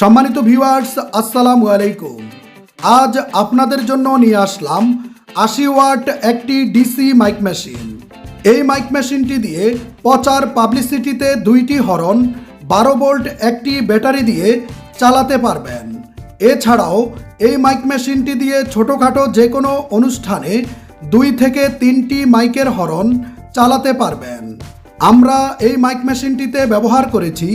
সম্মানিত ভিউয়ার্স আসসালামু আলাইকুম। আজ আপনাদের জন্য নিয়ে আসলাম আশি ওয়াট একটি ডিসি মাইক মেশিন। এই মাইক মেশিনটি দিয়ে প্রচার পাবলিসিটিতে দুইটি হরন, বারো ভোল্ট একটি ব্যাটারি দিয়ে চালাতে পারবেন। এছাড়াও এই মাইক মেশিনটি দিয়ে ছোটোখাটো যে কোনো অনুষ্ঠানে দুই থেকে তিনটি মাইকের হরন চালাতে পারবেন। আমরা এই মাইক মেশিনটিতে ব্যবহার করেছি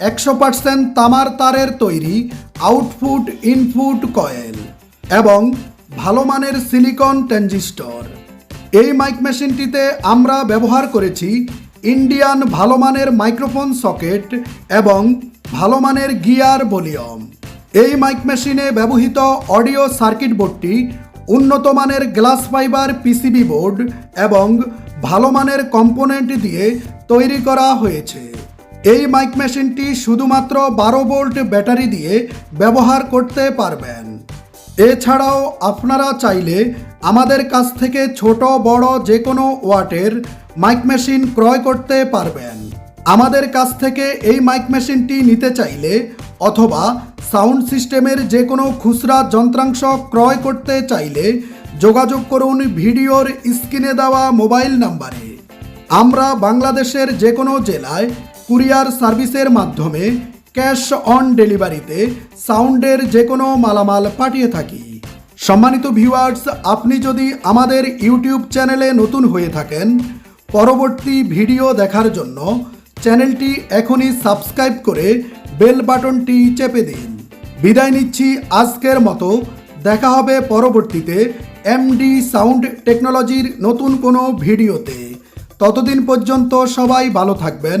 একশো পার্সেন্ট তামার তারের তৈরি আউটপুট, ইনপুট কয়েল এবং ভালো মানের সিলিকন ট্যানজিস্টর এই মাইক মেশিনটিতে আমরা ব্যবহার করেছি ইন্ডিয়ান ভালো মানের মাইক্রোফোন সকেট এবং ভালো মানের গিয়ার ভলিউম। এই মাইক মেশিনে ব্যবহৃত অডিও সার্কিট বোর্ডটি উন্নত মানের গ্লাস ফাইবার, পিসিবি বোর্ড এবং ভালো মানের কম্পোনেন্ট দিয়ে তৈরি করা হয়েছে। এই মাইক মেশিনটি শুধুমাত্র বারো ভোল্ট ব্যাটারি দিয়ে ব্যবহার করতে পারবেন। এছাড়াও আপনারা চাইলে আমাদের কাছ থেকে ছোট, বড় যে কোনো ওয়াটের মাইক মেশিন ক্রয় করতে পারবেন। আমাদের কাছ থেকে এই মাইক মেশিনটি নিতে চাইলে অথবা সাউন্ড সিস্টেমের যে কোনো খুচরা যন্ত্রাংশ ক্রয় করতে চাইলে যোগাযোগ করুন ভিডিওর স্ক্রিনে দেওয়া মোবাইল নাম্বারে। আমরা বাংলাদেশের যে কোনো জেলায় কুরিয়ার সার্ভিসের মাধ্যমে ক্যাশ অন ডেলিভারিতে সাউন্ডের যে কোনো মালামাল পাঠিয়ে থাকি। সম্মানিত ভিউয়ার্স, আপনি যদি আমাদের ইউটিউব চ্যানেলে নতুন হয়ে থাকেন, পরবর্তী ভিডিও দেখার জন্য চ্যানেলটি এখনই সাবস্ক্রাইব করে বেল বাটনটি চেপে দিন। বিদায় নিচ্ছি আজকের মতো। দেখা হবে পরবর্তীতে এমডি সাউন্ড টেকনোলজির নতুন কোনো ভিডিওতে। ততদিন পর্যন্ত সবাই ভালো থাকবেন।